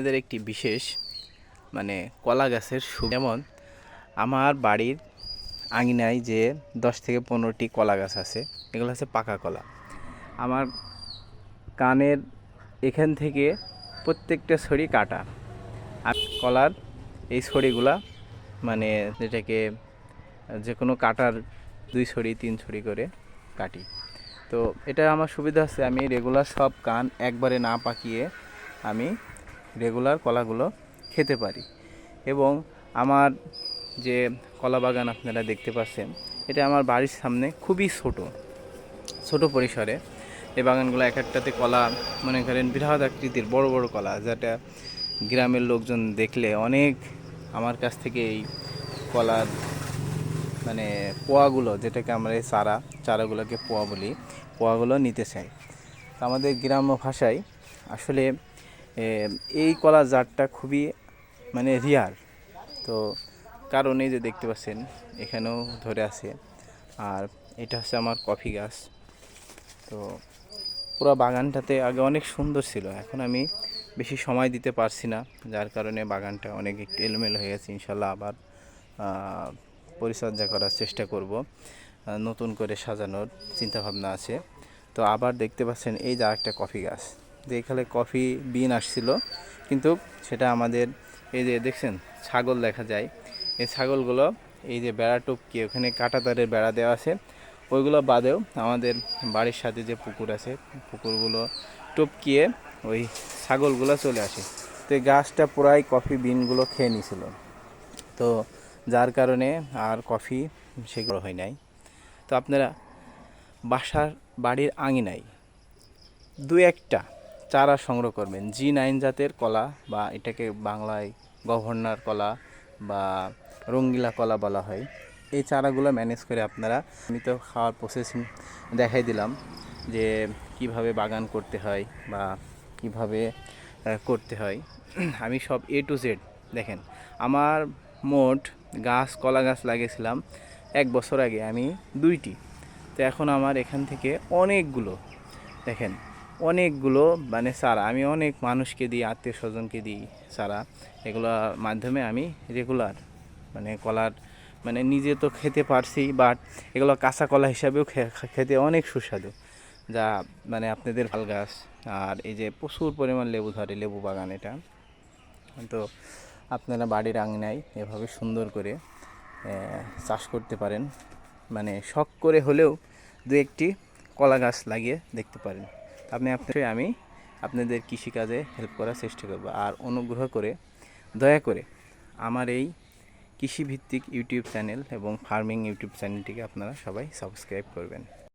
এদের একটি বিশেষ মানে কলা গাছের সু, যেমন আমার বাড়ির আঙিনায় যে দশ থেকে পনেরোটি কলা গাছ আছে, এগুলো হচ্ছে পাকা কলা। আমার কানের এখান থেকে প্রত্যেকটা ছড়ি কাটা। আর কলার এই ছড়িগুলা মানে যেটাকে যে কোনো কাটার দুই ছড়ি, তিন ছড়ি করে কাটি। তো এটা আমার সুবিধা আছে আমি রেগুলার সব কান একবারে না পাকিয়ে আমি রেগুলার কলাগুলো খেতে পারি। এবং আমার যে কলা বাগান আপনারা দেখতে পাচ্ছেন, এটা আমার বাড়ির সামনে খুবই ছোট ছোট পরিসরে। এই বাগানগুলো এক একটাতে কলা, মনে করেন বৃহৎ আকৃতির, বড় বড় কলা, যেটা গ্রামের লোকজন দেখলে অনেক আমার কাছ থেকে এই কলার মানে পোয়াগুলো, যেটাকে আমরা এই চারা, চারাগুলোকে পোয়া বলি, পোয়াগুলো নিতে চাই। আমাদের গ্রাম্য ভাষায় আসলে এই কলা জাতটা খুবই মানে রিয়ার তো কারণ এই যে দেখতে পাচ্ছেন, এখানেও ধরে আছে। আর এটা হচ্ছে আমার কফি গাছ। তো পুরো বাগানটাতে আগে অনেক সুন্দর ছিল, এখন আমি বেশি সময় দিতে পারছি না, যার কারণে বাগানটা অনেক একটু এলোমেলো হয়ে গেছে। ইনশাল্লাহ আবার পরিচর্যা করার চেষ্টা করব নতুন করে সাজানোর চিন্তাভাবনা আছে। তো আবার দেখতে পাচ্ছেন এই যে একটা কফি গাছ। যে এখানে কফি বিন আসছিল, কিন্তু সেটা আমাদের এই যে দেখছেন, ছাগল দেখা যায়। এই ছাগলগুলো, এই যে বেড়া টপকিয়ে ওখানে কাঁটা তারের বেড়া দেওয়া আছে। ওইগুলো বাদেও আমাদের বাড়ির সাথে যে পুকুর আছে, পুকুরগুলো টপকিয়ে ওই ছাগলগুলো চলে আসে। তো এই গাছটা পুরাই কফি বিনগুলো খেয়ে নিছিল তো যার কারণে আর কফি সেগুলো হয় নাই। তো আপনারা বাসার বাড়ির আঙিনায় দু একটা চারা সংগ্রহ করবেন। জি নাইন জাতের কলা বা এটাকে বাংলায় গভর্নর কলা বা রঙ্গিলা কলা বলা হয়। এই চারাগুলো ম্যানেজ করে আপনারা আমি তো খাওয়ার প্রসেস দেখাই দিলাম যে কীভাবে বাগান করতে হয় বা কীভাবে করতে হয়। আমি সব এ টু জেড দেখেন, আমার মোট গাছ, কলা গাছ লাগিয়েছিলাম এক বছর আগে আমি দুইটি। তো এখন আমার এখান থেকে অনেকগুলো, দেখেন অনেকগুলো মানে চারা আমি অনেক মানুষকে দিই, আত্মীয় স্বজনকে দিই চারা এগুলোর মাধ্যমে আমি রেগুলার মানে কলার মানে নিজে তো খেতে পারছি বাট এগুলো কাঁচা কলা হিসাবেও খেতে অনেক সুস্বাদু। যা মানে আপনাদের ভালো গাছ, আর এই যে প্রচুর পরিমাণ লেবু ধরে, লেবু বাগান এটা। তো আপনারা বাড়ির আঙিনায় এভাবে সুন্দর করে চাষ করতে পারেন। মানে শখ করে হলেও দু একটি কলা গাছ লাগিয়ে দেখতে পারেন। আপনি আপনার আমি আপনাদের কৃষিকাজে হেল্প করার চেষ্টা করব। আর অনুগ্রহ করে, দয়া করে আমার এই কৃষিভিত্তিক ইউটিউব চ্যানেল এবং ফার্মিং ইউটিউব চ্যানেলটিকে আপনারা সবাই সাবস্ক্রাইব করবেন।